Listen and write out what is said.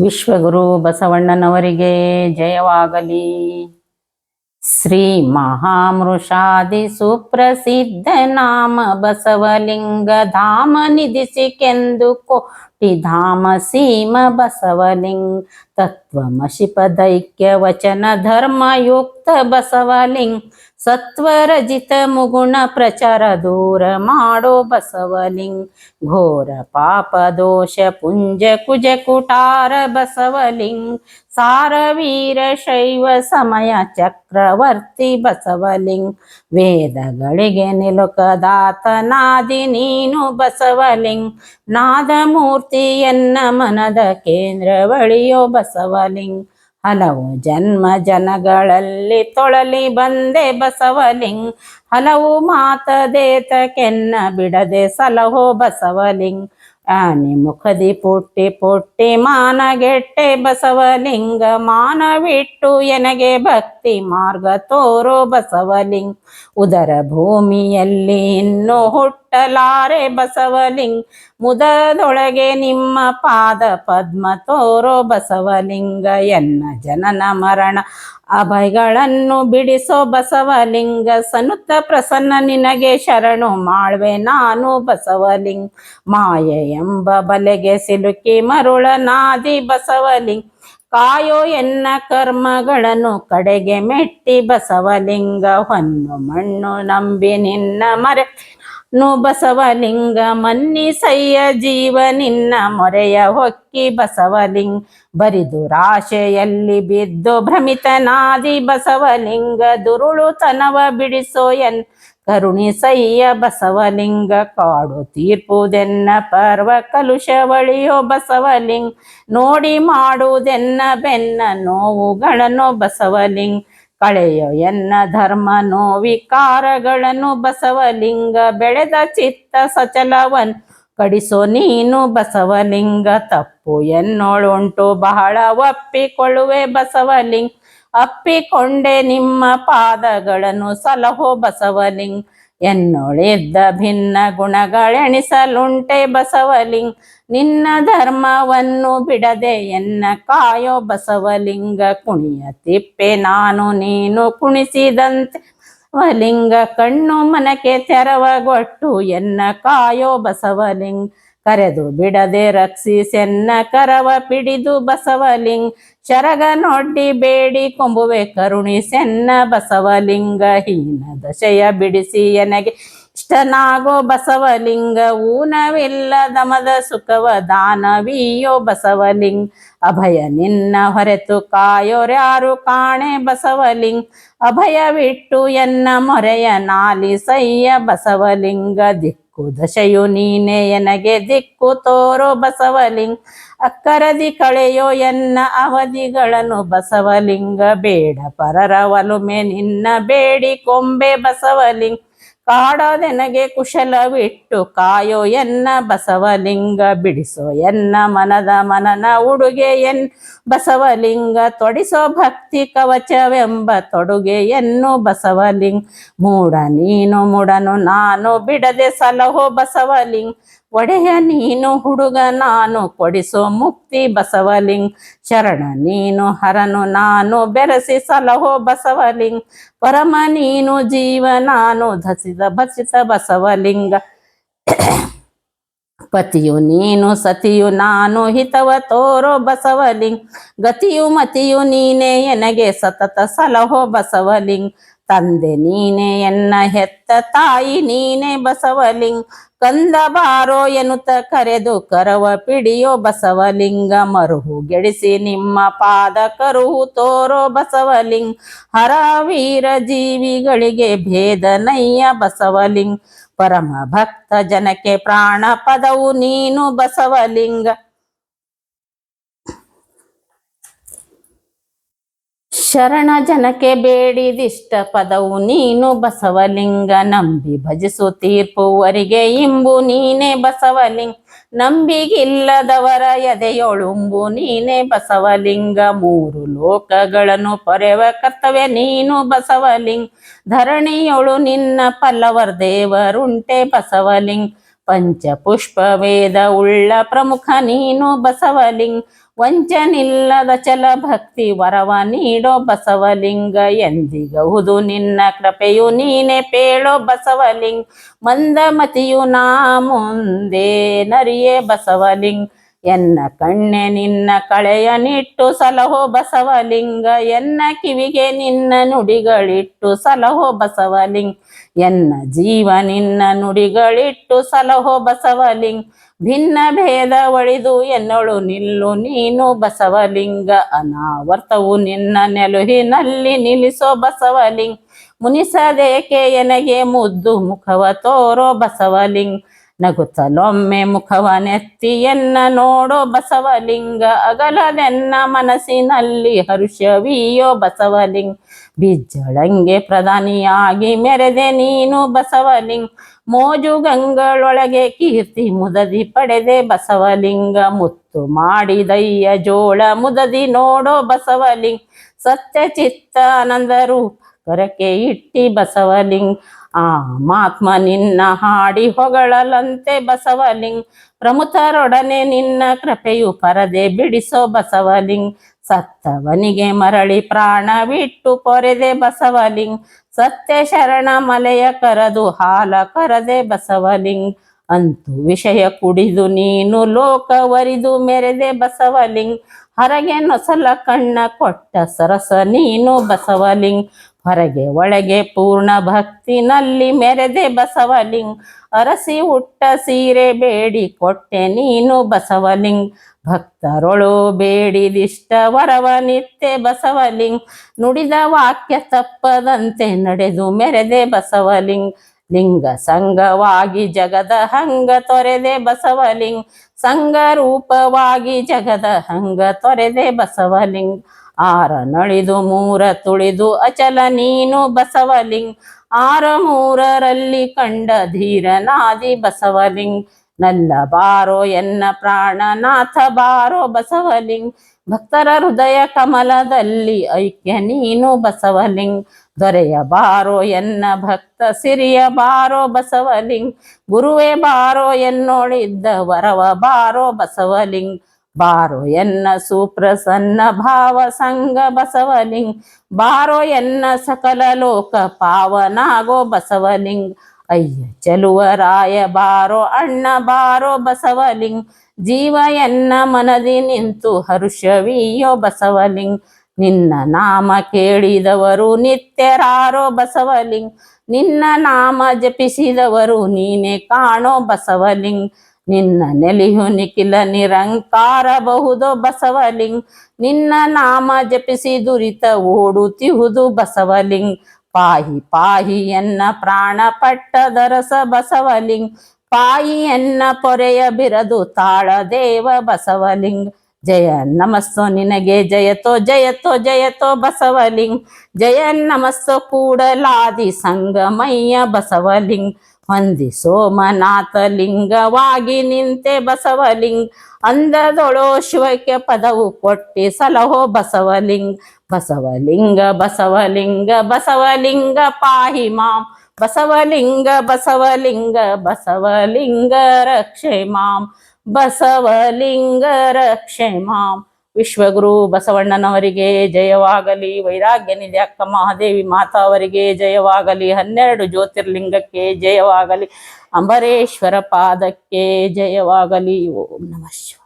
ವಿಶ್ವಗುರು ಬಸವಣ್ಣನವರಿಗೆ ಜಯವಾಗಲಿ. ಶ್ರೀ ಮಹಾಮೃಷಾದಿ ಸುಪ್ರಸಿದ್ಧ ನಾಮ ಬಸವಲಿಂಗ ಧಾಮ ನಿಧಿಸಿಕೆಂದು ಕೋಟಿ ಧಾಮ ಸೀಮ ಬಸವಲಿಂಗ ತತ್ವಮಶಿ ಪದೈಕ್ಯ ವಚನ ಧರ್ಮಯುಕ್ತ ಬಸವಲಿಂಗ್ ಸತ್ವರಜಿತ ಮುಗುಣ ಪ್ರಚಾರ ದೂರ ಮಾಡೋ ಬಸವಲಿಂಗ್ ಘೋರ ಪಾಪ ದೋಷ ಪುಂಜ ಕುಜ ಕುಟಾರ ಬಸವಲಿಂಗ್ ಸಾರವೀರ ಶೈವ ಸಮಯ ಚಕ್ರವರ್ತಿ ಬಸವಲಿಂಗ್ ವೇದಗಳಿಗೆ ನಿಲುಕದಾತನಾದಿ ನೀನು ಬಸವಲಿಂಗ ನಾದಮೂರ್ತಿ ಎನ್ನ ಮನದ ಕೇಂದ್ರ ಬಳಿಯೋ ಬಸವಲಿಂಗ. ಹಲವು ಜನ್ಮ ಜನಗಳಲ್ಲಿ ತೊಳಲಿ ಬಂದೆ ಬಸವಲಿಂಗ್. ಹಲವು ಮಾತದೇತ ಕೆನ್ನ ಬಿಡದೆ ಸಲಹೋ ಬಸವಲಿಂಗ್. ಆನೆ ಮುಖದಿ ಪುಟ್ಟಿ ಪುಟ್ಟಿ ಮಾನಗೆಟ್ಟೆ ಬಸವಲಿಂಗ. ಮಾನವಿಟ್ಟು ಎನಗೆ ಭಕ್ತಿ ಮಾರ್ಗ ತೋರೋ ಬಸವಲಿಂಗ್. ಉದರ ಭೂಮಿಯಲ್ಲಿ ಇನ್ನು ಹುಟ್ಟಲಾರೆ ಬಸವಲಿಂಗ್. ಮುದದೊಳಗೆ ನಿಮ್ಮ ಪಾದ ಪದ್ಮ ತೋರೋ ಬಸವಲಿಂಗ. ಎನ್ನ ಜನನ ಮರಣ ಅಭಯಗಳನ್ನು ಬಿಡಿಸೋ ಬಸವಲಿಂಗ. ಸನುತ ಪ್ರಸನ್ನ ನಿನಗೆ ಶರಣು ಮಾಡ್ವೆ ನಾನು ಬಸವಲಿಂಗ್. ಮಾಯೆ ಎಂಬ ಬಲೆಗೆ ಸಿಲುಕಿ ಮರುಳ ನಾದಿ ಬಸವಲಿಂಗ. ಕಾಯೋ ಎನ್ನ ಕರ್ಮಗಳನ್ನು ಕಡೆಗೆ ಮೆಟ್ಟಿ ಬಸವಲಿಂಗ ಹೊನ್ನು ಮಣ್ಣು ನಂಬಿ ನಿನ್ನ ಮರೆ. ನು ಬಸವಲಿಂಗ ಮನ್ನಿಸಯ್ಯ ಜೀವ ನಿನ್ನ ಮೊರೆಯ ಹೊಕ್ಕಿ ಬಸವಲಿಂಗ. ಬರಿದು ರಾಶೆಯಲ್ಲಿ ಬಿದ್ದು ಭ್ರಮಿತನಾದಿ ಬಸವಲಿಂಗ ದುರುಳು ತನವ ಬಿಡಿಸೋ ಎನ್ ಕರುಣಿಸಯ್ಯ ಬಸವಲಿಂಗ ಕಾಡು ತೀರ್ಪುದೆನ್ನ ಪರ್ವ ಕಲುಷವಳಿಯೋ ಬಸವಲಿಂಗ. ನೋಡಿ ಮಾಡುವುದೆನ್ನ ಬೆನ್ನ ನೋವುಗಳನ್ನು ಬಸವಲಿಂಗ. ಕಳೆಯೋ ಎನ್ನ ಧರ್ಮ ನೋವಿಕಾರಗಳನ್ನು ಬಸವಲಿಂಗ. ಬೆಳೆದ ಚಿತ್ತ ಸಚಲವನ್ ಕಡಿಸೋ ನೀನು ಬಸವಲಿಂಗ. ತಪ್ಪು ಎನ್ನೋಳುಂಟು ಬಹಳ ಒಪ್ಪಿಕೊಳ್ಳುವೆ ಬಸವಲಿಂಗ. ಅಪ್ಪಿಕೊಂಡೆ ನಿಮ್ಮ ಪಾದಗಳನ್ನು ಸಲಹೋ ಬಸವಲಿಂಗ್. ಎನ್ನುಳಿದ್ದ ಭಿನ್ನ ಗುಣಗಳೆಣಿಸಲುಂಟೆ ಬಸವಲಿಂಗ್. ನಿನ್ನ ಧರ್ಮವನ್ನು ಬಿಡದೆ ಎನ್ನ ಕಾಯೋ ಬಸವಲಿಂಗ. ಕುಣಿಯ ತಿಪ್ಪೆ ನಾನು ನೀನು ಕುಣಿಸಿದಂತೆ. ವಲಿಂಗ ಕಣ್ಣು ಮನಕ್ಕೆ ತೆರವಗೊಟ್ಟು ಎನ್ನ ಕಾಯೋ ಬಸವಲಿಂಗ. ಕರೆದು ಬಿಡದೆ ರಕ್ಷಿಸೆನ್ನ ಕರವ ಪಿಡಿದು ಬಸವಲಿಂಗ. ಶರಗ ನೊಡ್ಡಿ ಬೇಡಿ ಕೊಂಬುವೆ ಕರುಣಿ ಸೆನ್ನ ಬಸವಲಿಂಗ. ಹೀನ ದಶೆಯ ಬಿಡಿಸಿ ಎನಗೆ ಇಷ್ಟನಾಗೋ ಬಸವಲಿಂಗ. ಊನವಿಲ್ಲ ದಮದ ಸುಖವ ದಾನವೀಯೋ ಬಸವಲಿಂಗ. ಅಭಯ ನಿನ್ನ ಹೊರೆತು ಕಾಯೋರ್ಯಾರು ಕಾಣೆ ಬಸವಲಿಂಗ್. ಅಭಯವಿಟ್ಟು ಎನ್ನ ಮೊರೆಯ ನಾಲಿಸಯ್ಯ ಬಸವಲಿಂಗ. ದಿಕ್ಕು ದಶೆಯು ನೀನೆ ಎನಗೆ ದಿಕ್ಕು ತೋರೋ ಬಸವಲಿಂಗ. ಅಕ್ಕರದಿ ಕಳೆಯೋ ಎನ್ನ ಅವಧಿಗಳನ್ನು ಬಸವಲಿಂಗ ಬೇಡ. ಪರರ ಒಲುಮೆ ನಿನ್ನ ಬೇಡಿ ಕೊಂಬೆ ಬಸವಲಿಂಗ. ಕಾಡದೆನಗೆ ಕುಶಲವಿಟ್ಟು ಕಾಯೋ ಎನ್ನ ಬಸವಲಿಂಗ ಬಿಡಿಸೋ ಎನ್ನ ಮನದ ಮನನ ಉಡುಗೆ ಎನ್ ಬಸವಲಿಂಗ ತೊಡಿಸೋ ಭಕ್ತಿ ಕವಚವೆಂಬ ತೊಡುಗೆ ಎನ್ನು ಬಸವಲಿಂಗ. ಮೂಡ ನೀನು, ಮೂಡನು ನಾನು, ಬಿಡದೆ ಸಲಹೋ ಬಸವಲಿಂಗ. ಒಡೆಯ ನೀನು ಹುಡುಗ, ನಾನು ಕೊಡಿಸೋ ಮುಕ್ತಿ ಬಸವಲಿಂಗ್. ಶರಣ ನೀನು ಹರನು, ನಾನು ಬೆರೆಸಿ ಸಲಹೋ ಬಸವಲಿಂಗ್. ಪರಮ ನೀನು ಜೀವ, ನಾನು ಧಸಿದ ಭಸಿತ ಬಸವಲಿಂಗ. ಪತಿಯು ನೀನು, ಸತಿಯು ನಾನು ಹಿತವ ತೋರೋ ಬಸವಲಿಂಗ್. ಗತಿಯು ಮತಿಯು ನೀನೇ, ಎನಗೆ ಸತತ ಸಲಹೋ ಬಸವಲಿಂಗ. ತಂದೆ ನೀನೆ ಎನ್ನ ಹೆತ್ತ ತಾಯಿ ನೀನೆ ಬಸವಲಿಂಗ. ಕಂದ ಬಾರೋ ಎನ್ನುತ್ತ ಕರೆದು ಕರವ ಪಿಡಿಯೋ ಬಸವಲಿಂಗ. ಮರುಹು ಗೆಡಿಸಿ ನಿಮ್ಮ ಪಾದ ಕರುಹು ತೋರೋ ಬಸವಲಿಂಗ. ಹರ ವೀರ ಜೀವಿಗಳಿಗೆ ಭೇದ ನಯ್ಯ ಬಸವಲಿಂಗ. ಪರಮ ಭಕ್ತ ಜನಕ್ಕೆ ಪ್ರಾಣ ಪದವು ನೀನು ಬಸವಲಿಂಗ. ಶರಣ ಜನಕ್ಕೆ ಬೇಡಿದಿಷ್ಟ ಪದವು ನೀನು ಬಸವಲಿಂಗ, ನಂಬಿ ಭಜಿಸು ತೀರ್ಪುವರಿಗೆ ಇಂಬು ನೀನೇ ಬಸವಲಿಂಗ, ನಂಬಿಗಿಲ್ಲದವರ ಎದೆಯೊಳುಂಬು ನೀನೇ ಬಸವಲಿಂಗ, ಮೂರು ಲೋಕಗಳನ್ನು ಪೊರೆವ ಕರ್ತವ್ಯ ನೀನು ಬಸವಲಿಂಗ, ಧರಣಿಯೊಳು ನಿನ್ನ ಪಲ್ಲವರ್ ದೇವರುಂಟೆ ಬಸವಲಿಂಗ ಪಂಚಪುಷ್ಪ ವೇದ ಉಳ್ಳ ಪ್ರಮುಖ ನೀನು ಬಸವಲಿಂಗ ವಂಚನಿಲ್ಲದ ಚಲ ಭಕ್ತಿ ವರವ ನೀಡೋ ಬಸವಲಿಂಗ ಎಂದಿಗಹುದು ನಿನ್ನ ಕೃಪೆಯು ನೀನೆ ಪೇಳೋ ಬಸವಲಿಂಗ. ಮಂದಮತಿಯು ನಾ ಮುಂದೆ ನರಿಯೇ ಬಸವಲಿಂಗ. ಎನ್ನ ಕಣ್ಣೆ ನಿನ್ನ ಕಳೆಯ ನಿಟ್ಟು ಸಲಹೋ ಬಸವಲಿಂಗ, ಎನ್ನ ಕಿವಿಗೆ ನಿನ್ನ ನುಡಿಗಳಿಟ್ಟು ಸಲಹೋ ಬಸವಲಿಂಗ, ಎನ್ನ ಜೀವ ನಿನ್ನ ನುಡಿಗಳಿಟ್ಟು ಸಲಹೋ ಬಸವಲಿಂಗ, ಭಿನ್ನ ಭೇದ ಒಳಿದು ಎನ್ನೊಳು ನಿಲ್ಲು ನೀನು ಬಸವಲಿಂಗ, ಅನಾವರ್ತವು ನಿನ್ನ ನೆಲುಹಿನಲ್ಲಿ ನಿಲ್ಲಿಸೋ ಬಸವಲಿಂಗ, ಮುನಿಸದೇಕೆ ಎನಗೆ ಮುದ್ದು ಮುಖವ ತೋರೋ ಬಸವಲಿಂಗ ನಗುತ್ತಲೊಮ್ಮೆ ಮುಖವ ನೆತ್ತಿಯನ್ನ ನೋಡೋ ಬಸವಲಿಂಗ ಅಗಲದೆನ್ನ ಮನಸ್ಸಿನಲ್ಲಿ ಹರುಷವಿಯೋ ಬಸವಲಿಂಗ. ಬಿಜ್ಜಳಂಗೆ ಪ್ರಧಾನಿಯಾಗಿ ಮೆರೆದೆ ನೀನು ಬಸವಲಿಂಗ. ಮೋಜು ಗಂಗಳೊಳಗೆ ಕೀರ್ತಿ ಮುದದಿ ಪಡೆದೆ ಬಸವಲಿಂಗ. ಮುತ್ತು ಮಾಡಿದಯ್ಯ ಜೋಳ ಮುದದಿ ನೋಡೋ ಬಸವಲಿಂಗ. ಸತ್ಯ ಚಿತ್ತ ಆನಂದರು ಕರಕೆ ಇಟ್ಟಿ ಬಸವಲಿಂಗ. ಆ ಮಾತ್ಮ ನಿನ್ನ ಹಾಡಿ ಹೊಗಳಲಂತೆ ಬಸವಲಿಂಗ್. ಪ್ರಮುಖರೊಡನೆ ನಿನ್ನ ಕೃಪೆಯು ಪರದೆ ಬಿಡಿಸೋ ಬಸವಲಿಂಗ್. ಸತ್ತವನಿಗೆ ಮರಳಿ ಪ್ರಾಣ ಬಿಟ್ಟು ಪೊರೆದೆ ಬಸವಲಿಂಗ್. ಸತ್ಯ ಶರಣ ಮಲೆಯ ಕರದು ಹಾಲ ಕರದೆ ಬಸವಲಿಂಗ್. ಅಂತು ವಿಷಯ ಕುಡಿದು ನೀನು ಲೋಕವರಿದು ಮೆರೆದೆ ಬಸವಲಿಂಗ್. ಹರಗೆ ನೊಸಲ ಕಣ್ಣ ಕೊಟ್ಟ ಸರಸ ನೀನು ಬಸವಲಿಂಗ. ಹೊರಗೆ ಒಳಗೆ ಪೂರ್ಣ ಭಕ್ತಿನಲ್ಲಿ ಮೆರೆದೆ ಬಸವಲಿಂಗ್. ಅರಸಿ ಹುಟ್ಟ ಸೀರೆ ಬೇಡಿ ಕೊಟ್ಟೆ ನೀನು ಬಸವಲಿಂಗ್. ಭಕ್ತರೊಳು ಬೇಡಿದಿಷ್ಟ ವರವ ನಿತ್ಯ ಬಸವಲಿಂಗ್. ನುಡಿದ ವಾಕ್ಯ ತಪ್ಪದಂತೆ ನಡೆದು ಮೆರೆದೆ ಬಸವಲಿಂಗ್. ಲಿಂಗ ಸಂಗವಾಗಿ ಜಗದ ಹಂಗ ತೊರೆದೆ ಬಸವಲಿಂಗ್. ಸಂಗ ರೂಪವಾಗಿ ಜಗದ ಹಂಗ ತೊರೆದೆ ಬಸವಲಿಂಗ. ಆರ ನಳಿದು ಮೂರ ತುಳಿದು ಅಚಲ ನೀನು ಬಸವಲಿಂಗ್. ಆರ ಮೂರರಲ್ಲಿ ಕಂಡ ಧೀರನಾದಿ ಬಸವಲಿಂಗ್. ನಲ್ಲ ಬಾರೋ ಎನ್ನ ಪ್ರಾಣನಾಥ ಬಾರೋ ಬಸವಲಿಂಗ್. ಭಕ್ತರ ಹೃದಯ ಕಮಲದಲ್ಲಿ ಐಕ್ಯ ನೀನು ಬಸವಲಿಂಗ್. ದೊರೆಯ ಬಾರೋ ಎನ್ನ ಭಕ್ತ, ಸಿರಿಯ ಬಾರೋ ಬಸವಲಿಂಗ್. ಗುರುವೇ ಬಾರೋ ಎನ್ನೋಳಿದ್ದ ವರವ ಬಾರೋ ಬಸವಲಿಂಗ. ಬಾರೋ ಎನ್ನ ಸುಪ್ರಸನ್ನ ಭಾವ ಸಂಗ ಬಸವಲಿಂಗ್. ಬಾರೋ ಎನ್ನ ಸಕಲ ಲೋಕ ಪಾವನಾಗೋ ಬಸವಲಿಂಗ್. ಅಯ್ಯ ಚೆಲುವರಾಯ ಬಾರೋ ಅಣ್ಣ ಬಾರೋ ಬಸವಲಿಂಗ್. ಜೀವ ಎನ್ನ ಮನದಿ ನಿಂತು ಹರುಷವೀಯೋ ಬಸವಲಿಂಗ್. ನಿನ್ನ ನಾಮ ಕೇಳಿದವರು ನಿತ್ಯರಾರೋ ಬಸವಲಿಂಗ್. ನಿನ್ನ ನಾಮ ಜಪಿಸಿದವರು ನೀನೆ ಕಾಣೋ ಬಸವಲಿಂಗ. ನಿನ್ನ ನೆಲೆಯು ನಿಖಿಲ ನಿರಂಕಾರ ಬಹುದೋ ಬಸವಲಿಂಗ್. ನಿನ್ನ ನಾಮ ಜಪಿಸಿ ದುರಿತ ಓಡುತ್ತಿಹುದು ಬಸವಲಿಂಗ್. ಪಾಹಿ ಪಾಹಿ ಎನ್ನ ಪ್ರಾಣ ಪಟ್ಟದರಸ ಬಸವಲಿಂಗ್. ಪಾಯಿ ಎನ್ನ ಪೊರೆಯ ಬಿರದು ತಾಳ ದೇವ ಬಸವಲಿಂಗ್. ಜಯ ನಮಸ್ಸೋ ನಿನಗೆ ಜಯತೋ ಜಯತೋ ಜಯತೋ ಬಸವಲಿಂಗ್. ಜಯ ನಮಸ್ಸೋ ಕೂಡಲಾದಿ ಸಂಗಮಯ್ಯ ಬಸವಲಿಂಗ. ಹೊಂದಿ ಸೋಮನಾಥ ಲಿಂಗವಾಗಿ ನಿಂತೆ ಬಸವಲಿಂಗ, ಅಂದದೊಳೋ ಶಿವಕ್ಕೆ ಪದವು ಕೊಟ್ಟಿ ಸಲಹೋ ಬಸವಲಿಂಗ. ಬಸವಲಿಂಗ ಬಸವಲಿಂಗ ಬಸವಲಿಂಗ ಪಾಹಿ ಮಾಂ. ಬಸವಲಿಂಗ ಬಸವಲಿಂಗ ಬಸವಲಿಂಗ ರಕ್ಷೆ ಮಾಂ. ಬಸವಲಿಂಗ ರಕ್ಷೆ ಮಾಂ. ವಿಶ್ವಗುರು ಬಸವಣ್ಣನವರಿಗೆ ಜಯವಾಗಲಿ. ವೈರಾಗ್ಯ ನಿಧಿ ಅಕ್ಕ ಮಹಾದೇವಿ ಮಾತಾ ಅವರಿಗೆ ಜಯವಾಗಲಿ. ಹನ್ನೆರಡು ಜ್ಯೋತಿರ್ಲಿಂಗಕ್ಕೆ ಜಯವಾಗಲಿ. ಅಂಬರೇಶ್ವರ ಪಾದಕ್ಕೆ ಜಯವಾಗಲಿ. ಓಂ ನಮಃ ಶಿವ